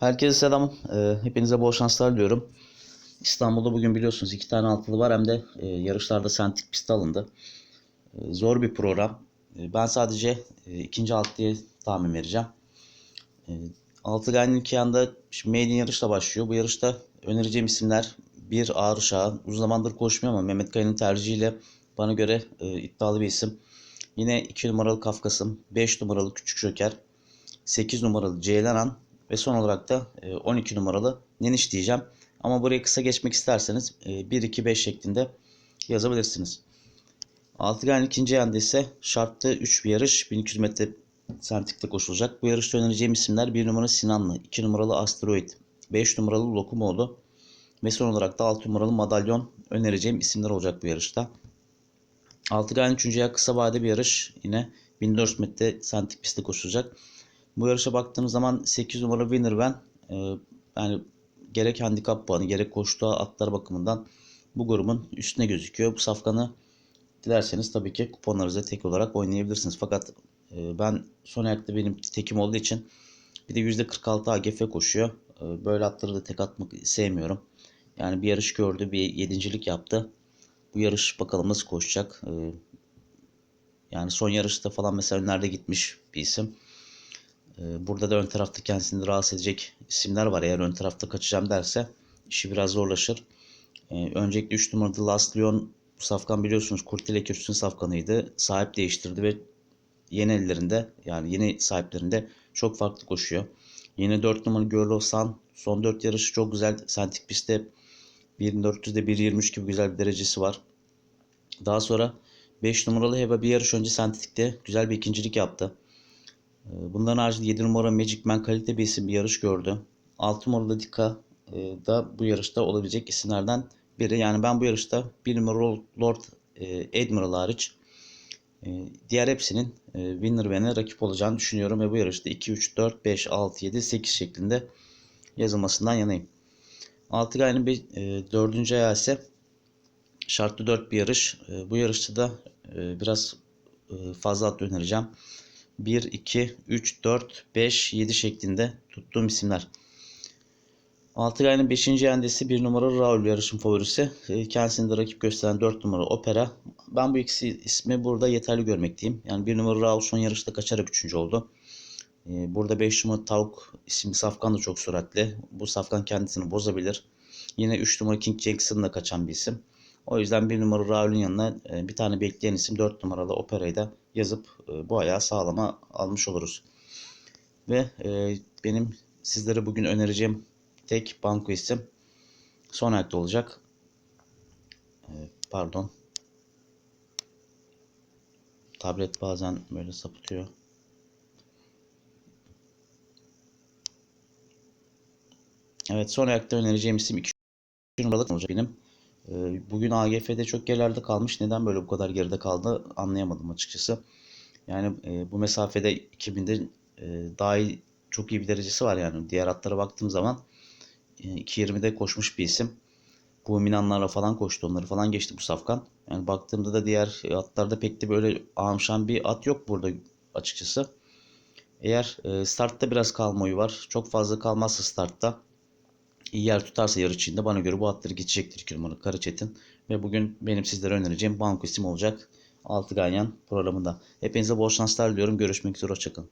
Herkese selam. Ee, hepinize bol şanslar diliyorum. İstanbul'da bugün biliyorsunuz iki tane altılı var hem de e, yarışlarda sentik pist alındı. E, zor bir program. E, ben sadece e, ikinci altıyı tahmin vereceğim. Altı Gayn'ın iki yanda şimdi yarışla başlıyor. Bu yarışta önereceğim isimler bir Ağır Uşağı. Uzun zamandır koşmuyor ama Mehmet Kaya'nın tercihiyle bana göre e, iddialı bir isim. Yine 2 numaralı Kafkasım, 5 numaralı Küçük Joker, 8 numaralı Ceylanan ve son olarak da e, 12 numaralı Neniş diyeceğim. Ama burayı kısa geçmek isterseniz e, 1-2-5 şeklinde yazabilirsiniz. Altıgen ikinci yanda ise şartlı 3 bir yarış 1200 metre sentikte koşulacak. Bu yarışta önereceğim isimler 1 numaralı Sinanlı, 2 numaralı Asteroid, 5 numaralı Lokumoğlu ve son olarak da 6 numaralı Madalyon önereceğim isimler olacak bu yarışta. Altıgen 3. yer kısa vade bir yarış. Yine 1400 metre sentik pistte koşulacak. Bu yarışa baktığımız zaman 8 numara winner ben. Ee, yani gerek handikap puanı gerek koştuğu atlar bakımından bu grubun üstüne gözüküyor. Bu safkanı dilerseniz tabii ki kuponlarınıza tek olarak oynayabilirsiniz. Fakat e, ben son ayakta benim tekim olduğu için bir de %46 AGF koşuyor. E, böyle atları da tek atmak sevmiyorum. Yani bir yarış gördü, bir yedincilik yaptı. Bu yarış bakalım nasıl koşacak. E, yani son yarışta falan mesela önlerde gitmiş bir isim. Ee, Burada da ön tarafta kendisini rahatsız edecek isimler var. Eğer ön tarafta kaçacağım derse işi biraz zorlaşır. Ee, Öncelikle 3 numaralı Last Leon safkan biliyorsunuz Kurtile Kürsün safkanıydı. Sahip değiştirdi ve yeni ellerinde yani yeni sahiplerinde çok farklı koşuyor. Yine 4 numaralı Girl of Sun son 4 yarışı çok güzel. Sentik pistte 1.400'de 1.23 gibi güzel bir derecesi var. Daha sonra 5 numaralı Heba bir yarış önce sentikte güzel bir ikincilik yaptı. Ee, Bunların haricinde 7 numara Magic Man kalite bir isim bir yarış gördü. 6 numaralı Dika e, da bu yarışta olabilecek isimlerden biri. Yani ben bu yarışta 1 numaralı Lord e, Admiral hariç e, diğer hepsinin e, winner bene rakip olacağını düşünüyorum ve bu yarışta 2, 3, 4, 5, 6, 7, 8 şeklinde yazılmasından yanayım. 6 gayrının 4. ayağı ise şartlı 4 bir yarış. E, Bu yarışta da e, biraz e, fazla at önereceğim. 1, 2, 3, 4, 5, 7 şeklinde tuttuğum isimler. Altıgay'ın 5. yendesi 1 numara Raul yarışın favorisi. E, Kendisini de rakip gösteren 4 numara Opera. Ben bu ikisi ismi burada yeterli görmekteyim. Yani 1 numara Raul son yarışta kaçarak 3. oldu. E, Burada 5 numara Tavuk isimli Safkan da çok süratli. Bu Safkan kendisini bozabilir. Yine 3 numara King Jackson'la kaçan bir isim. O yüzden 1 numara Raul'ün yanına e, bir tane bekleyen isim 4 numaralı Opera'yı da yazıp e, bu ayağı sağlama almış oluruz. Ve e, benim sizlere bugün önereceğim tek banko isim son ayakta olacak. Pardon. Tablet bazen böyle sapıtıyor. Evet son ayakta önereceğim isim 2 numaralık olacak benim. Ee, Bugün AGF'de çok gerilerde kalmış. Neden böyle bu kadar geride kaldı anlayamadım açıkçası. Yani e, bu mesafede 2000'de e, daha çok iyi bir derecesi var yani. Diğer atlara baktığım zaman e, 2.20'de koşmuş bir isim. Bu Minanlarla falan koştu. Onları falan geçti bu safkan. Yani baktığımda da diğer atlarda pek de böyle amşan bir at yok burada açıkçası. Eğer e, startta biraz kalma oyu var. Çok fazla kalmazsa startta iyi yer tutarsa yarış içinde bana göre bu atları geçecektir 2 numaralı Karaçetin. Ve bugün benim sizlere önereceğim banko isim olacak 6 Ganyan programında. Hepinize bol şanslar diliyorum. Görüşmek üzere. Hoşçakalın.